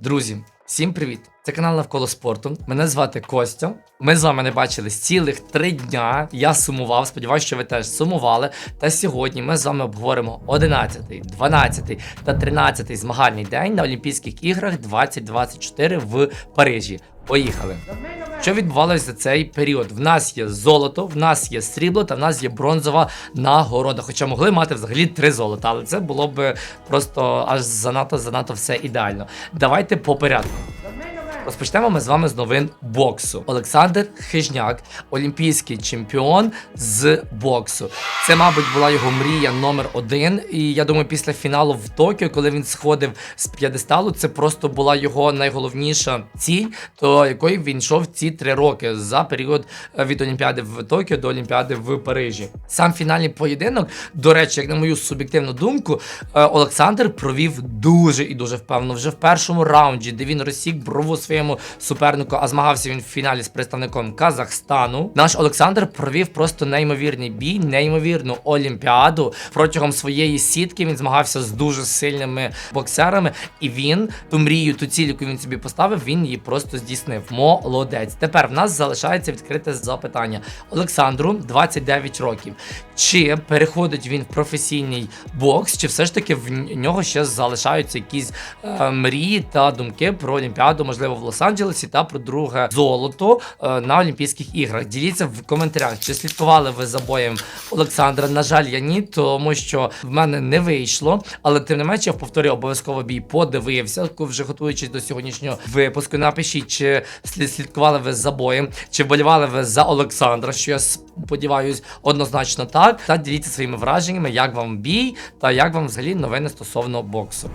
Друзі, всім привіт! Це канал навколо спорту. Мене звати Костя. Ми з вами не бачились цілих три дня. Я сумував. Сподіваюся, що ви теж сумували. Та сьогодні ми з вами обговоримо 11, 12 та 13 змагальний день на Олімпійських іграх 2024 в Парижі. Поїхали! Що відбувалося за цей період? В нас є золото, в нас є срібло та в нас є бронзова нагорода. Хоча могли мати взагалі три золота, але це було б просто аж занадто занадто все ідеально. Давайте по порядку. Розпочнемо ми з вами з новин боксу. Олександр Хижняк, олімпійський чемпіон з боксу. Це, мабуть, була його мрія номер один. І я думаю, після фіналу в Токіо, коли він сходив з п'єдесталу, це просто була його найголовніша ціль, до якої він йшов ці три роки за період е, від Олімпіади в Токіо до Олімпіади в Парижі. Сам фінальний поєдинок, до речі, як на мою суб'єктивну думку, е, Олександр провів дуже і дуже впевнено. Вже в першому раунді, де він розсік брову своєму супернику, а змагався він в фіналі з представником Казахстану. Наш Олександр провів просто неймовірний бій, неймовірну олімпіаду. Протягом своєї сітки він змагався з дуже сильними боксерами, і він ту мрію, ту ціль, яку він собі поставив, він її просто здійснив. Молодець. Тепер в нас залишається відкрите запитання. Олександру 29 років. Чи переходить він в професійний бокс, чи все ж таки в нього ще залишаються якісь е, мрії та думки про Олімпіаду, можливо, в Лос-Анджелесі та про друге золото е, на Олімпійських іграх? Діліться в коментарях, чи слідкували ви за боєм Олександра. На жаль, я ні, тому що в мене не вийшло. Але тим не менше, я повторюю обов'язково бій подивився, вже готуючись до сьогоднішнього випуску. Напишіть, чи слідкували ви за боєм, чи вболівали ви за Олександра, що я сподіваюсь, однозначно так. Та діліться своїми враженнями, як вам бій, та як вам взагалі новини стосовно боксу.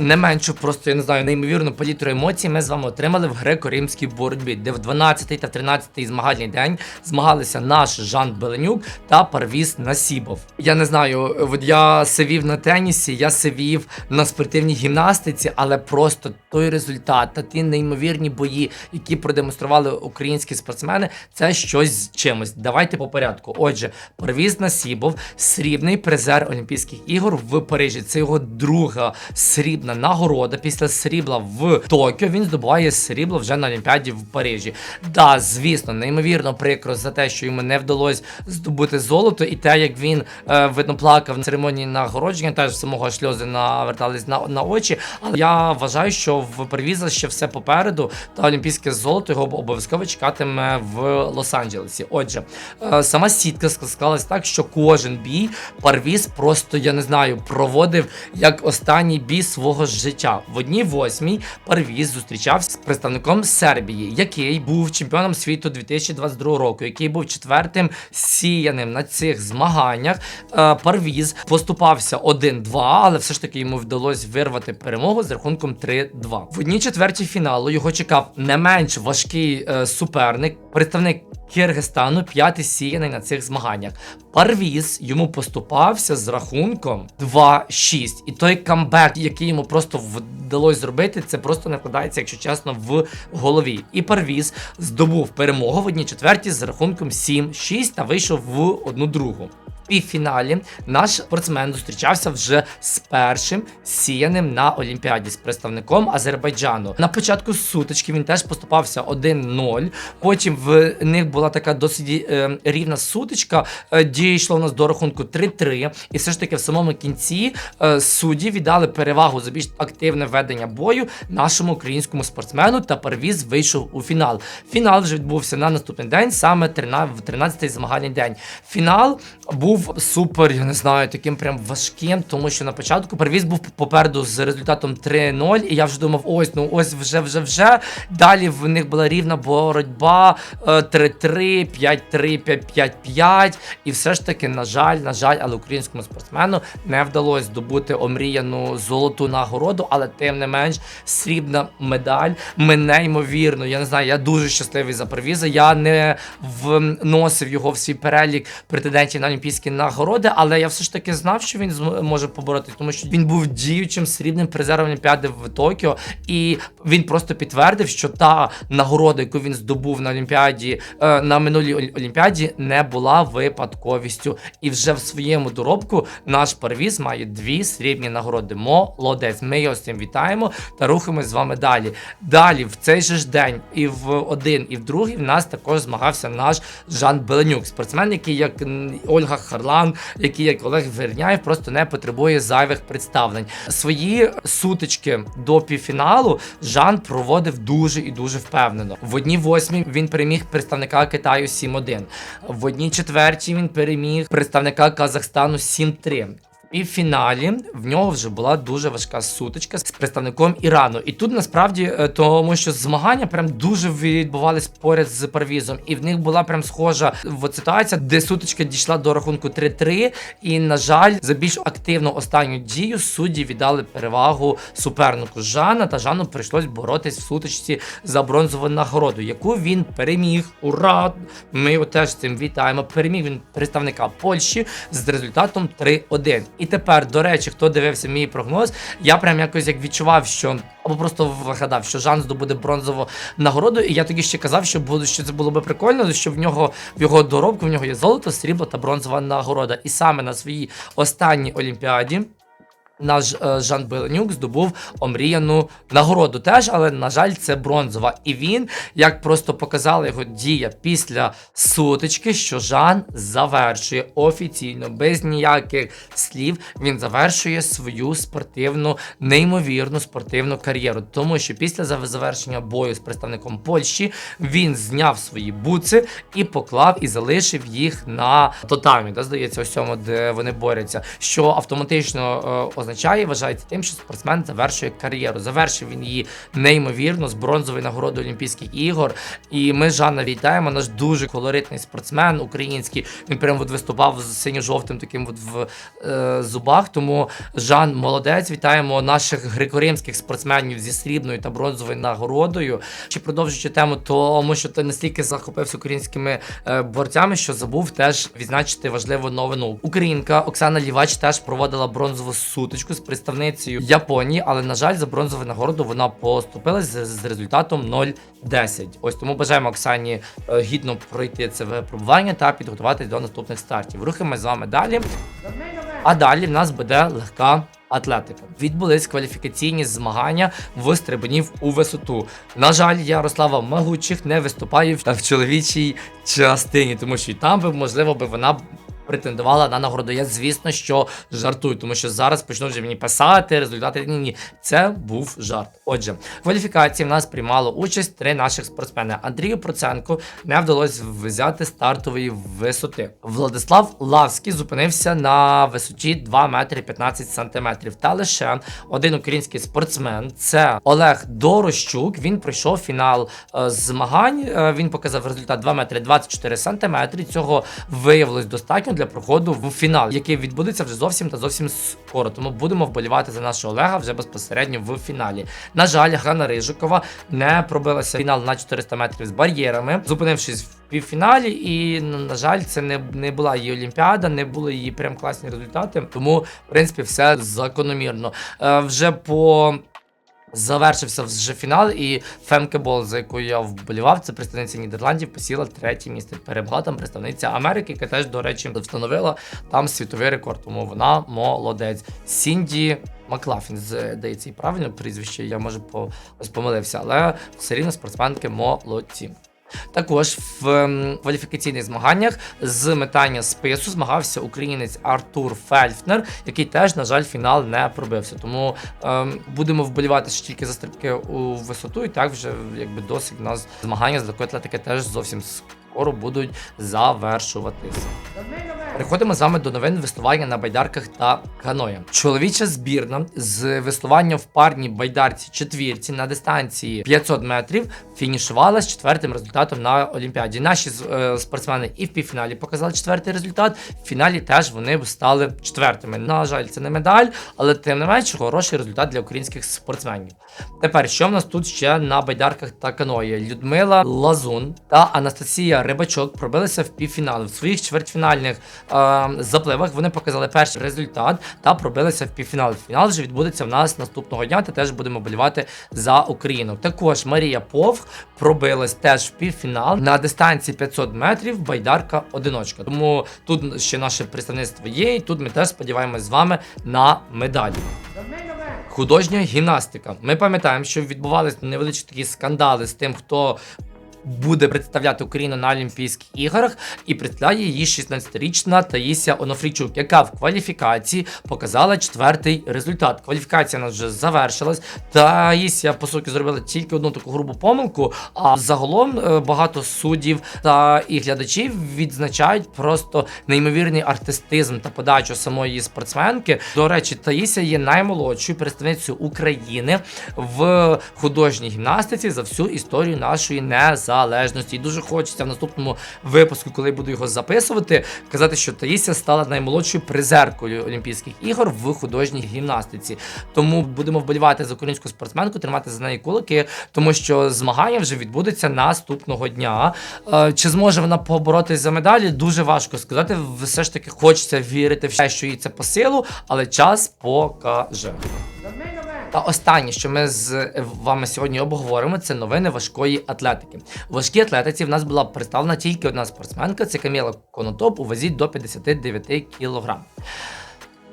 Не меншу, просто я не знаю, неймовірну палітру емоцій ми з вами отримали в греко-римській боротьбі, де в 12 та 13 змагальний день змагалися наш Жан Беленюк та Парвіз Насібов. Я не знаю, от я сивів на тенісі, я сивів на спортивній гімнастиці, але просто той результат та ті неймовірні бої, які продемонстрували українські спортсмени, це щось з чимось. Давайте по порядку. Отже, Парвіз Насібов, срібний призер Олімпійських ігор в Парижі. Це його друга срібна нагорода. Після срібла в Токіо він здобуває срібло вже на Олімпіаді в Парижі. Да, звісно, неймовірно прикро за те, що йому не вдалося здобути золото, і те, як він е, видно плакав на церемонії нагородження, теж самого сльози навертались на, на очі. Але я вважаю, що в Парвіза ще все попереду, та олімпійське золото його обов'язково чекатиме в Лос-Анджелесі. Отже, е, сама сітка склалась так, що кожен бій Парвіз просто я не знаю проводив як останній бій свого життя. В одній восьмій Парвіз зустрічався з представником Сербії, який був чемпіоном світу 2022 року, який був четвертим сіяним на цих змаганнях. Е, Парвіз поступався 1-2, але все ж таки йому вдалося вирвати перемогу з рахунком 3-2. В одній четвертій фіналу його чекав не менш важкий е, суперник, представник Киргизстану, п'ятий сіяний на цих змаганнях. Парвіз йому поступався з рахунком 2-6. І той камбек, який йому просто вдалося зробити, це просто не вкладається, якщо чесно, в голові. І Парвіз здобув перемогу в одній четвертій з рахунком 7-6 та вийшов в одну другу. В півфіналі наш спортсмен зустрічався вже з першим сіяним на Олімпіаді з представником Азербайджану. На початку сутички він теж поступався 1-0. Потім в них була така досить е, рівна сутичка. Е, дійшло у нас до рахунку 3-3. І все ж таки в самому кінці е, судді віддали перевагу за більш активне ведення бою нашому українському спортсмену та Парвіз вийшов у фінал. Фінал вже відбувся на наступний день, саме 13, в 13-й змагальний день. Фінал був супер, я не знаю, таким прям важким, тому що на початку Парвіз був попереду з результатом 3-0, і я вже думав, ось, ну ось вже, вже, вже. Далі в них була рівна боротьба е, 3-3, 5-3, 5-5. І все ж таки, на жаль, на жаль, але українському спортсмену не вдалося здобути омріяну золоту нагороду, але тим не менш срібна медаль. Ми неймовірно, я не знаю, я дуже щасливий за Парвіза. Я не вносив його в свій перелік претендентів на Олімпійські олімпійські нагороди, але я все ж таки знав, що він може поборотись, тому що він був діючим срібним призером Олімпіади в Токіо, і він просто підтвердив, що та нагорода, яку він здобув на Олімпіаді е, на минулій Олімпіаді, не була випадковістю. І вже в своєму доробку наш перевіз має дві срібні нагороди. Молодець. Ми його з цим вітаємо та рухаємось з вами далі. Далі, в цей же ж день, і в один, і в другий в нас також змагався наш Жан Беленюк, спортсмен, який як Ольга Харлан, який як Олег Верняєв, просто не потребує зайвих представлень. Свої сутички до півфіналу Жан проводив дуже і дуже впевнено. В одній восьмій він переміг представника Китаю 7-1. В одній четвертій він переміг представника Казахстану 7-3. Півфіналі в нього вже була дуже важка сутичка з представником Ірану. І тут насправді е, тому, що змагання прям дуже відбувались поряд з парвізом, і в них була прям схожа в ситуація, де сутичка дійшла до рахунку 3-3. І на жаль, за більш активну останню дію судді віддали перевагу супернику Жана. Та Жану прийшлось боротись в сутичці за бронзову нагороду, яку він переміг. Ура! Ми його теж цим вітаємо. Переміг він представника Польщі з результатом 3-1. І тепер, до речі, хто дивився мій прогноз, я прям якось як відчував, що або просто вигадав, що Жан здобуде бронзову нагороду. І я тоді ще казав, що буде, що це було би прикольно, що в нього в його доробку в нього є золото, срібло та бронзова нагорода. І саме на своїй останній олімпіаді. Наш е, Жан Беленюк здобув омріяну нагороду теж, але на жаль, це бронзова. І він, як просто показала його дія після сутички, що Жан завершує офіційно, без ніяких слів. Він завершує свою спортивну, неймовірну спортивну кар'єру. Тому що після завершення бою з представником Польщі він зняв свої буци і поклав і залишив їх на татамі. Да, здається, ось цьому, де вони борються, що автоматично е, означає, вважається тим, що спортсмен завершує кар'єру. Завершив він її неймовірно з бронзовою нагородою Олімпійських ігор. І ми Жанна вітаємо. Наш дуже колоритний спортсмен український. Він прям от виступав з синьо-жовтим таким от в е, зубах. Тому Жан молодець. Вітаємо наших греко-римських спортсменів зі срібною та бронзовою нагородою. Чи продовжуючи тему, тому що ти настільки захопився українськими е, борцями, що забув теж відзначити важливу новину. Українка Оксана Лівач теж проводила бронзову сутичку з представницею Японії, але на жаль, за бронзову нагороду вона поступилась з, з результатом 0-10. Ось тому бажаємо Оксані е, гідно пройти це випробування та підготуватись до наступних стартів. Рухаємось з вами далі. А далі в нас буде легка. Атлетика відбулись кваліфікаційні змагання в стрибунів у висоту. На жаль, Ярослава Магучих не виступає в чоловічій частині, тому що і там би можливо би вона претендувала на нагороду. Я звісно, що жартую, тому що зараз почнуть вже мені писати результати. Ні, ні, це був жарт. Отже, кваліфікації в нас приймало участь три наших спортсмени. Андрію Проценко не вдалося взяти стартової висоти. Владислав Лавський зупинився на висоті 2 метри 15 сантиметрів. Та лише один український спортсмен це Олег Дорощук. Він пройшов фінал е, змагань. Е, він показав результат 2 метри 24 сантиметри. Цього виявилось достатньо для проходу в фінал, який відбудеться вже зовсім та зовсім скоро. Тому будемо вболівати за нашого Олега вже безпосередньо в фіналі. На жаль, Ганна Рижикова не пробилася в фінал на 400 метрів з бар'єрами, зупинившись в півфіналі. І на жаль, це не, не була її олімпіада, не були її прям класні результати. Тому, в принципі, все закономірно. Е, вже по Завершився вже фінал, і Фемке Бол, за яку я вболівав, це представниця Нідерландів, посіла третє місце. Перемогла там представниця Америки, яка теж, до речі, встановила там світовий рекорд. Тому вона молодець. Сінді Маклафін, здається, і правильно прізвище, я може помилився, але все рівно спортсменки молодці. Також в ем, кваліфікаційних змаганнях з метання спису змагався українець Артур Фельфнер, який теж, на жаль, фінал не пробився. Тому ем, будемо вболівати ще тільки за стрибки у висоту, і так вже якби досить нас змагання з легкої атлетики теж зовсім скоро будуть завершуватися. Переходимо з вами до новин веслування на байдарках та каноє. Чоловіча збірна з веслування в парній байдарці четвірці на дистанції 500 метрів фінішувала з четвертим результатом на Олімпіаді. Наші е, спортсмени і в півфіналі показали четвертий результат. В фіналі теж вони стали четвертими. На жаль, це не медаль, але тим не менше хороший результат для українських спортсменів. Тепер що в нас тут ще на байдарках та каної? Людмила Лазун та Анастасія Рибачок пробилися в півфінал. В своїх чвертьфінальних запливах. Вони показали перший результат та пробилися в півфінал. Фінал вже відбудеться в нас наступного дня. Та теж будемо болівати за Україну. Також Марія Повх пробилась теж в півфінал на дистанції 500 метрів. Байдарка одиночка. Тому тут ще наше представництво є, і тут ми теж сподіваємось з вами на медалі. Художня гімнастика. Ми пам'ятаємо, що відбувалися невеличкі такі скандали з тим, хто. Буде представляти Україну на Олімпійських іграх і представляє її 16-річна Таїся Онофрійчук, яка в кваліфікації показала четвертий результат. Кваліфікація у нас вже завершилась. Таїся, по суті, зробила тільки одну таку грубу помилку. А загалом е, багато суддів та і глядачів відзначають просто неймовірний артистизм та подачу самої спортсменки. До речі, Таїся є наймолодшою представницею України в художній гімнастиці за всю історію нашої незалежності. І дуже хочеться в наступному випуску, коли буду його записувати, казати, що Таїся стала наймолодшою призеркою Олімпійських ігор в художній гімнастиці. Тому будемо вболівати за українську спортсменку, тримати за неї кулаки, тому що змагання вже відбудеться наступного дня. Е, Чи зможе вона поборотись за медалі? Дуже важко сказати. Все ж таки хочеться вірити в те, що їй це по силу, але час покаже. Та останнє, що ми з вами сьогодні обговоримо, це новини важкої атлетики. У важкій атлетиці в нас була представлена тільки одна спортсменка, це Каміла Конотоп у вазі до 59 кг.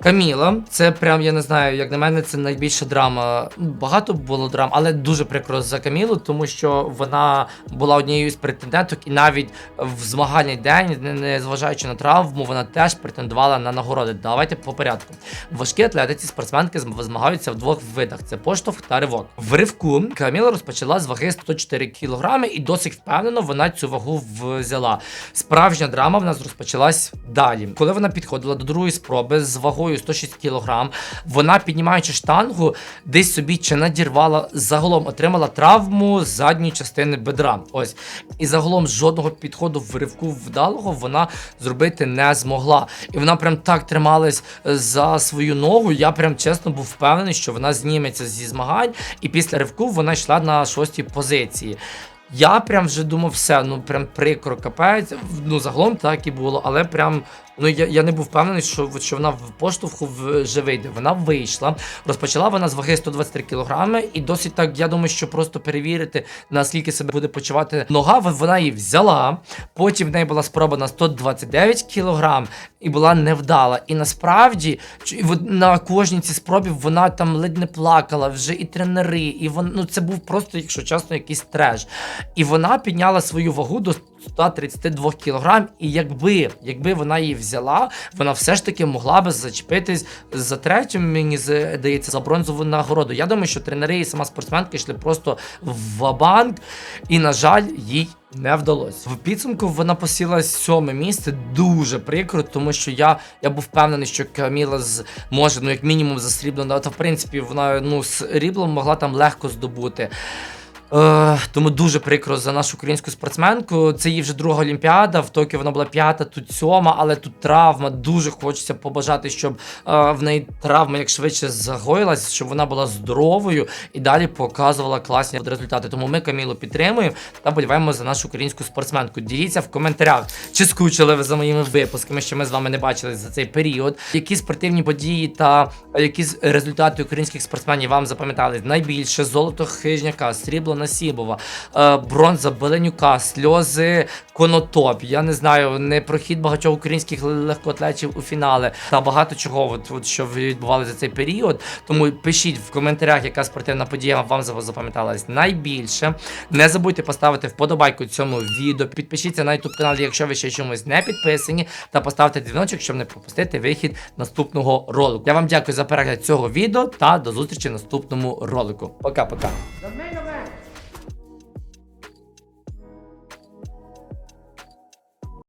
Каміла, це прям я не знаю, як на мене, це найбільша драма. Багато було драм, але дуже прикро за Камілу, тому що вона була однією з претенденток, і навіть в змагальний день, не- зважаючи на травму, вона теж претендувала на нагороди. Давайте по порядку. В важкій атлетиці спортсменки зм- змагаються в двох видах: це поштовх та ривок. В ривку Каміла розпочала з ваги 104 кг і досить впевнено вона цю вагу взяла. Справжня драма в нас розпочалась далі. Коли вона підходила до другої спроби з вагою 106 кг, вона, піднімаючи штангу, десь собі чи надірвала, загалом отримала травму задньої частини бедра. Ось. І загалом жодного підходу в ривку вдалого вона зробити не змогла. І вона прям так трималась е, за свою ногу. Я прям чесно був впевнений, що вона зніметься зі змагань, і після ривку вона йшла на шостій позиції. Я прям вже думав, все, ну прям прикро капець. Ну загалом так і було, але прям. Ну я, я не був впевнений, що, що вона в поштовху вже вийде. Вона вийшла. Розпочала вона з ваги 123 кг, і досить так, я думаю, що просто перевірити, наскільки себе буде почувати нога. Вона її взяла. Потім в неї була спроба на 129 кг і була невдала. І насправді на кожній цій спробі вона там ледь не плакала, вже і тренери, і вон, ну це був просто, якщо чесно, якийсь треш. І вона підняла свою вагу до 132 кг, і якби, якби вона її взяла, вона все ж таки могла би зачепитись за третю, мені здається, за бронзову нагороду. Я думаю, що тренери і сама спортсменка йшли просто в банк, і, на жаль, їй. Не вдалося. В підсумку вона посіла сьоме місце. Дуже прикро, тому що я, я був впевнений, що Каміла з може, ну як мінімум за срібло, ну, та в принципі вона ну срібло могла там легко здобути. Е, тому дуже прикро за нашу українську спортсменку. Це її вже друга олімпіада. В Токіо вона була п'ята, тут сьома, але тут травма. Дуже хочеться побажати, щоб е, в неї травма як швидше загоїлась, щоб вона була здоровою і далі показувала класні результати. Тому ми Камілу підтримуємо та боліваємо за нашу українську спортсменку. Діліться в коментарях, чи скучили ви за моїми випусками, що ми з вами не бачили за цей період. Які спортивні події та які результати українських спортсменів вам запам'ятали найбільше золото хижняка, срібло Насібова, е, бронза Беленюка, сльози Конотоп. Я не знаю, не прохід багатьох українських легкоатлетів у фінали та багато чого, от, от, що відбувалося за цей період. Тому пишіть в коментарях, яка спортивна подія вам за- запам'яталась найбільше. Не забудьте поставити вподобайку цьому відео. Підпишіться на YouTube канал, якщо ви ще чомусь не підписані, та поставте дзвіночок, щоб не пропустити вихід наступного ролику. Я вам дякую за перегляд цього відео та до зустрічі в наступному ролику. Пока-пока.